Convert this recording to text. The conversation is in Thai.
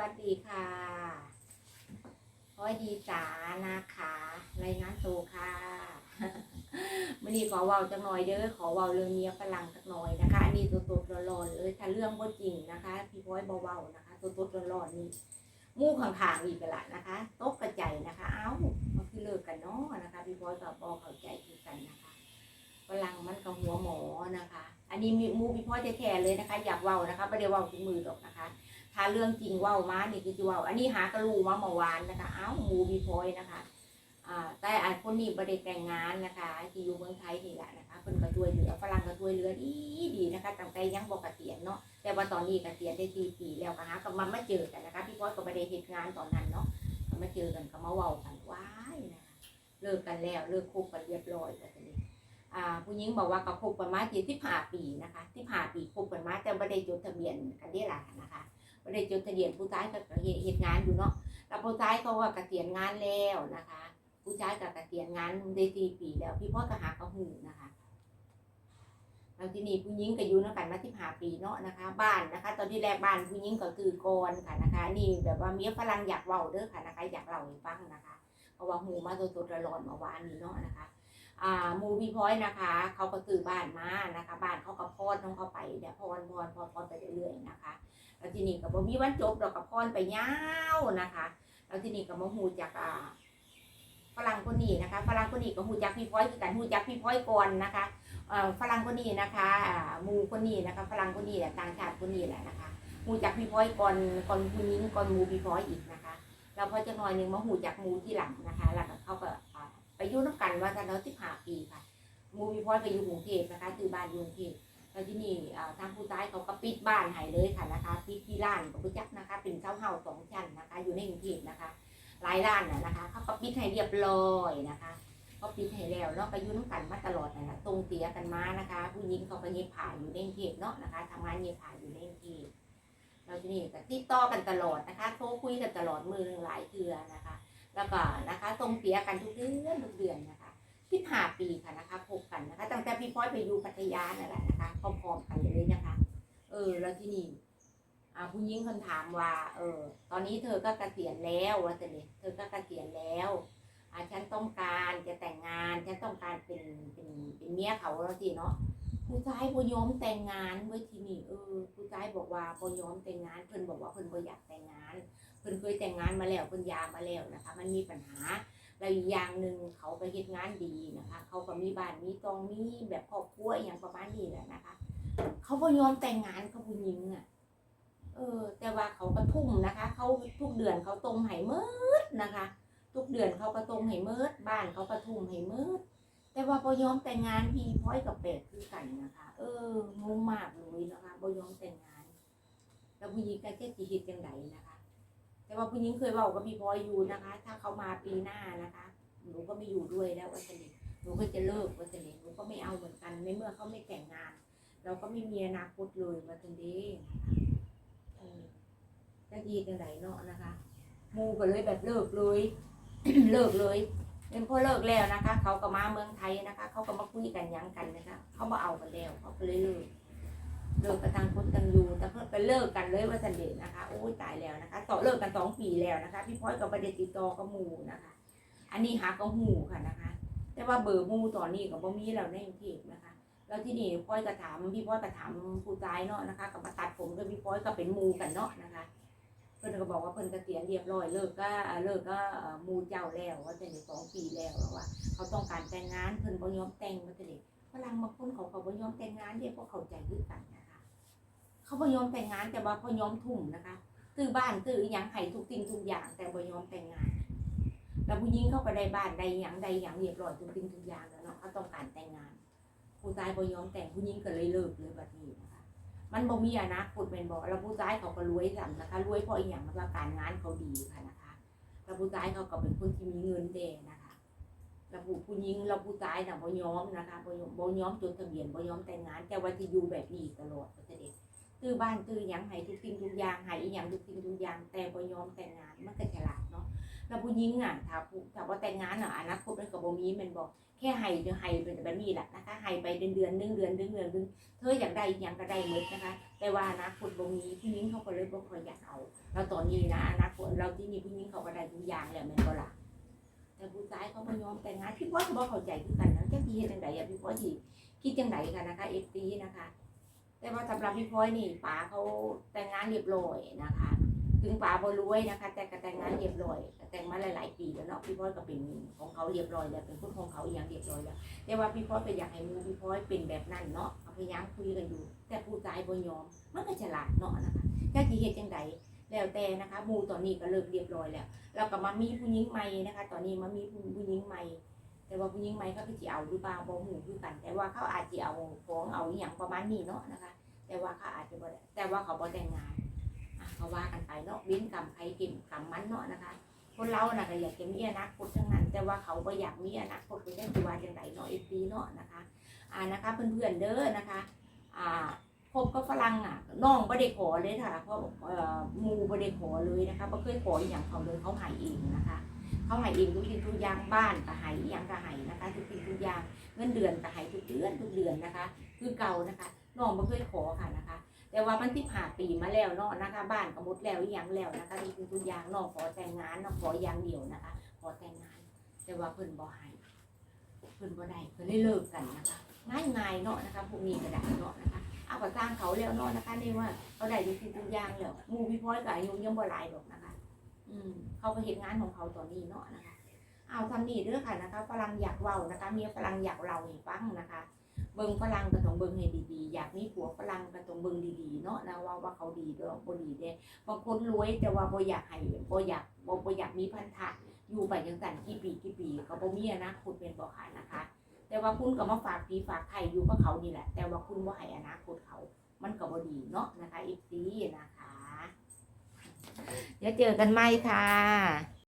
วัสดีค่ะพอยดีจ๋านะคะรายงานตัวค่ะมื่อนี้ขอเว้าจังหน่อยเด้อขอเว้าเรื่องเมียฝรั่งสักหน่อยนะคะ อันนี้ตัวตัวร้อนๆเลยถ้าเรื่องบ่จริงนะคะ พี่พ้อยเบาๆนะคะ ตัวตัวร้อนๆนี่มู่ข้างๆอีกแล้วละนะคะตกกระใจนะคะ เอ้ามันคือเลิกกันเนาะนะคะ พี่พ้อยกับบอเข้าใจคือกันนะคะฝรั่งมันกับหัวหมอนะคะ อันนี้มีมูพี่พอยแท้ๆเลยนะคะ อยากเว้านะคะไม่ได้เว้าถึงมือหรอกนะคะ ถ้าเรื่องจริงว่ามานี่คือจะว่าอันนี้หากระลูมาเมื่อวานนะคะเอ้าหมูบีพอยนะคะแต่อันคนนี้ประเด็แต่งงานนะคะที่อยู่เมืองไทยนี่แหละนะคะเพิ่นก็ช่วยเหลือฝรั่งก็ช่วยเหลือดีดีนะคะตั้งแต่ยังบอกเกษียณเนาะแต่ว่าตอนนี้เกษียณได้สี่ปีแล้วก็หาก็มามาเจอกันนะคะพี่พอยก็ไม่ได้เหตุงานตอนนั้นเนาะก็มาเจอกันก็มาเว้ากันว้ายนะคะเลิกกันแล้วเลิกคบกันเรียบร้อยแล้วทีนี้ผู้หญิงบอกว่าก็คบกันมาที่ที่ผ่าปีนะคะที่ผ่าปีคบกันมาแต่ไม่ได้จดทะเบียนกันได้หละนะคะ ไม่ได้จดทะเบียนผู้ชายก็เหตุงานอยู่เนาะแล้วผู้ชายเขาว่าเกษียณงานแล้วนะคะ ผู้ชายกับเกษียณงานได้สี่ปีแล้ว พี่พ่อก็หากระหูนะคะแล้วที่นี่ผู้หญิงก็อยู่นักันมาที่หาปีเนาะนะคะ บ้านนะคะ ตอนที่แรกบ้านผู้หญิงก็คือกรค่ะนะคะ นี่แบบว่าเมียฝรั่งอยากเว้าเด้อค่ะนะคะ อยากเล่าให้ฟังนะคะเพราะว่าหูมาสดๆร้อนเมื่อวานนี้เนาะนะคะ มูพี่พอยนะคะ เขาก็ซื้อบ้านมานะคะ บ้านเขาก็พอดน้องเขาไปเนี่ยพรพรพรพรไปเรื่อยๆนะคะแล้วทีนี้ก็บ่มีวันจบดอกกับพรไปยาวนะคะแล้วทีนี้ก็มาหูจากอ่าฝรั่งคนนี้นะคะฝรั่งคนนี้ก็หูจักพี่พ้อยคือกันหูจักพี่พ้อยก่อนนะคะฝรั่งคนนี้นะคะมูคนนี้นะคะฝรั่งคนนี้แหละต่างชาติคนนี้แหละนะคะหูจักพี่พ้อยก่อนก่อนผู้หญิงก่อนมูพี่พ้อยอีกนะคะแล้วพอจะหน่อยหนึ่งมาหูจักมูที่หลังนะคะ แล้วก็เขาก็ ไปยู่น้ำกันว่ากันแล้วสิบห้าปีค่ะมูพี่พ้อยไปอยู่กรุงเทพนะคะคือบ้านอยู่กรุงเทพแล้วที่นี่ทางผู้ตายเขาก็ปิดบ้านให้เลยค่ะนะคะปิดที่ร้านกับผู้จักนะคะ เป็นเช่าเฮาสองชั้นนะคะ อยู่ในกรุงเทพนะคะหลายร้านน่ะนะคะ เขาก็ปิดให้เรียบร้อยนะคะเขาปิดให้แล้วเนาะก็อยู่น้ำกันมาตลอดนั่นแหละตรงเตียกันมานะคะ ผู้หญิงเขาก็เย็บผ้าอยู่ในกรุงเทพเนาะนะคะทำงานเย็บผ้าอยู่ในกรุงเทพแล้วที่นี่ก็ติดต่อกันตลอดนะคะโทรคุยกันตลอดมือหนึ่งหลายเทือนะคะ แล้วก็นะคะตรงเตียกันทุกเดือนทุกเดือนนะคะที่ผ่าปีค่ะนะคะพบกันนะคะ ตั้งแต่พี่พ้อยไปอยู่พัทยานั่นแหละนะคะพร้อมๆกันเลยนะคะ เออ แล้วที่นี่อ่าผู้หญิงคนถามว่า เออ ตอนนี้เธอก็เกษียณแล้วว่าแต่เนี่ยเธอก็เกษียณแล้วอ่าฉันต้องการจะแต่งงาน ฉันต้องการเป็นเป็นเป็นเมียเขาแล้วสิเนาะ ผู้ชายบ่ยอมแต่งงานเว้ยทีนี่เออผู้ชายบอกว่าบ่ยอมแต่งงานเพิ่นบอกว่าเพิ่นบ่อยากแต่งงาน เพิ่นเคยแต่งงานมาแล้วเพิ่นยามาแล้วนะคะ มันมีปัญหาแล้วอีกอย่างหนึ่งเขาไปเฮ็ดงานดีนะคะ เขาก็มีบ้านมีตองมีแบบครอบครัวอย่างประมาณนี้แหละนะคะ เขาบ่ยอมแต่งงานกับผู้หญิงอะเออ แต่ว่าเขาก็ทุ่มนะคะ เขาทุกเดือนเขาตรงให้เมิดนะคะ ทุกเดือนเขาก็ตรงให้เมิดบ้านเขาก็ทุ่มให้เมิด แต่ว่าบ่ยอมแต่งงานพี่พ้อยกับเป็ดคือไกันะคะ เอองงมากเลยนะคะบ่ยอมแต่งงาน แล้วผู้หญิงก็จะสิเฮ็ดจังไดนะคะ แต่ว่าผู้หญิงเคยบอกกับพี่พลอยอยู่นะคะ ถ้าเขามาปีหน้านะคะ หนูก็ไม่อยู่ด้วยแล้ววัสนิหนูก็จะเลิกวัสนิหนูก็ไม่เอาเหมือนกันในเมื่อเขาไม่แต่งงาน เราก็ไม่มีอนาคตเลยวัสนินะคะเออจะดีจังไหนเนาะนะคะมูก็เลยแบบเลิกเลย เลิกเลย เป็นพอเลิกแล้วนะคะ เขาก็มาเมืองไทยนะคะ เขาก็มาคุยกันยั้งกันนะคะ เขามาเอากันแล้วเขาก็เลยเลิกเลิกกันทางคนต่างอยู่แต่เพิ่งไปเลิกกันเลยว่าสันเดชนะคะโอ้ยตายแล้วนะคะ ต่อเลิกกันสองปีแล้วนะคะ พี่พ้อยกับประเด็นติดต่อกับหมูนะคะ อันนี้หากับหูค่ะนะคะ แต่ว่าเบอร์มูตอนนี้กับบ่มีแล้วในกรุงเทพนะคะแล้วที่นี่พ้อยก็ถามพี่พ้อยก็ถามผู้ตายเนาะนะคะก็มาตัดผมด้วยพี่พ้อยก็เป็นมูกันเนาะนะคะ เพิ่นก็บอกว่าเพิ่นเกษียณเรียบร้อยเลิกก็เลิกก็มูเจ้าแล้วว่าจะได้สองปีแล้วว่าเขาต้องการแต่งงานเพิ่นบ่ยอมแต่งว่าจะได้ฝรั่งบางคนเขาเขาบ่ยอมแต่งงานเด้เพราะเขาใจคือกันนะคะ เขาบ่ยอมแต่งงานแต่ว่าเขายอมทุ่มนะคะซื้อบ้านซื้ออหย่างให้ทุกสิ่งทุกอย่าง แต่บ่ยอมแต่งงานแล้วผู้หญิงเขาก็ได้บ้านได้หยังได้หยังเรียบร้อยทุกสิ่งทุกอย่างแล้วเนาะเขาต้องการแต่งงานผู้ชายบ่ยอมแต่งผู้หญิงก็เลยเลิกเลยแบบนี้นะคะ มันบ่มีอนาคตเป็นบ่แล้วผู้ชายเขาก็รวยซ้ำนะคะรวยเพราะอีหยังมันว่าการงานเขาดีค่ะนะคะแล้วผู้ชายเขาก็เป็นคนที่มีเงินแดนะคะแล้วผู้ผู้หญิงเราผู้ชายน่ะบ่ยอมนะคะบ่ยอมบ่ยอมจดทะเบียนบ่ยอมแต่งงาน แต่ว่าที่อยู่แบบนี้ตลอดก็จะเด็ซื้อบ้านซื้อหยังให้ทุกสิ่งทุกอย่างให้อีหยังทุกสิ่งทุกอย่างแต่บ่ยอมแต่งงานมันก็ฉลาดเนาะ แล้วผู้หญิงอะถ้าผู้ถ้าว่าแต่งงานอะอนาคตมันก็บ่มีมันบอกแค่ให้เดี๋ยวให้เป็นแบบนี้แหละนะคะให้ไปเดือนเดือนหนึงเดือนหนึงเดือนหนึงเธออยากได้อหยังก็ได้หมดนะคะ แต่ว่าอนาคตบ่มีผู้หญิงเขาก็เลยบ่ค่อยอยากเอาแล้วตอนนี้นะอนาคตเราที่นี่ผู้หญิงเขาก็ได้ทุกอย่างแล้วแม่นบ่ล่ะแต่ผู้ชายเขาบ่ยอมแต่งงานพี่พ่อก็บ่เข้าใจคือกันนะจักสิเฮ็ดจังไดอะพี่พ่อสิคิดจังไดกันนะคะ FT นะคะ แต่ว่าสำหรับพี่พลอยนี่ป๋าเขาแต่งงานเรียบร้อยนะคะ ถึงป๋าบ่รวยนะคะ แต่ก็แต่งงานเรียบร้อย แต่งมาหลายๆปีแล้วเนาะพี่พลอยก็เป็นของเขาเรียบร้อยแล้วเป็นคนของเขาอย่างเรียบร้อยแล้วแต่ว่าพี่พลอยไปอยากให้มูพี่พลอยเป็นแบบนั้นเนาะเขาพยายามคุยกันอยู่ แต่ผู้ชายบ่ยอม มันก็ฉลาดเนาะนะคะถ้าสิเฮ็ดจังไดแล้วแต่นะคะมูตอนนี้ก็เลิกเรียบร้อยแล้วแล้วก็มามีผู้หญิงใหม่นะคะ ตอนนี้มามีผู้หญิงใหม่แต่ว่าผู้หญิงใหม่เขาก็สิเอาหรือเปล่าบ่ฮู้คือกัน แต่ว่าเขาอาจสิเอาของเอาอย่างประมาณนี้เนาะนะคะ แต่ว่าเขาอาจจะบ่แต่ว่าเขาบ่แต่งงานเขาว่ากันไปเนาะบินกรรมใครเก็บกรรมมันเนาะนะคะ คนเราน่ะก็อยากจะมีอนาคตทั้งนั้น แต่ว่าเขาบ่อยากมีอนาคตคือได้คือว่าจังไดเนาะ FP เนาะนะคะอ่านะคะเพื่อนๆเด้อนะคะอ่าพบกับฝรั่งอะน้องบ่ได้ขอเลยค่ะเพราะเอ่อมูบ่ได้ขอเลยนะคะบ่เคยขออย่างเขาเลยเขาให้เองนะคะเขาให้เองทุกสิ่งทุกอย่างบ้านก็ให้อย่างก็ให้นะคะทุกสิ่งทุกอย่างเงินเดือนก็ให้ทุกเดือนทุกเดือนนะคะ คือเก่านะคะน้องบ่เคยขอค่ะนะคะ แต่ว่ามันที่ผ่าปีมาแล้วเนาะนะคะ บ้านก็หมดแล้วอีหยังแล้วนะคะทุกสิ่งทุกอย่างน้องขอแต่งงานนองขออย่างเดียวนะคะ ขอแต่งงาน แต่ว่าเพิ่นบ่ให้เพิ่นบ่ได้เพิ่นได้เลิกกันนะคะ ง่ายง่ายๆเนาะนะคะพวกนี้ก็ได้เนาะนะคะเอาก็สร้างเขาแล้วเนาะนะคะนี่ว่าเขาได้ทุกสิ่งทุกอย่างแล้วหมู่พี่พ้อยกับอายุยังบ่หลายดอกนะคะ อืมเขาก็เห็นงานของเขาตอนนี้เนาะนะคะเอาทำนี่เด้อค่ะนะคะฝรั่งอยากเว้านะคะเมียฝรั่งอยากเล่าให้ฟังนะคะ เบิ่งฝรั่งก็ต้องเบิ่งให้ดีๆ อยากมีผัวฝรั่งก็ต้องเบิ่งดีๆ เนาะนะว่าว่าเขาดีหรือบ่ดีเด้บางคนรวยแต่ว่าบ่อยากให้บ่อยากบ่บ่อยากมีพันธะอยู่ไปจังซั่นกี่ปีกี่ปีก็บ่มีอนาคตเป็นบ่ค่ะนะคะ แต่ว่าคุณก็มาฝากผีฝากไข่อยู่กับเขานี่แหละ แต่ว่าคุณบ่ให้อนาคตเขา มันก็บ่ดีเนาะนะคะ FC นะคะ เดี๋ยวเจอกันใหม่ค่ะ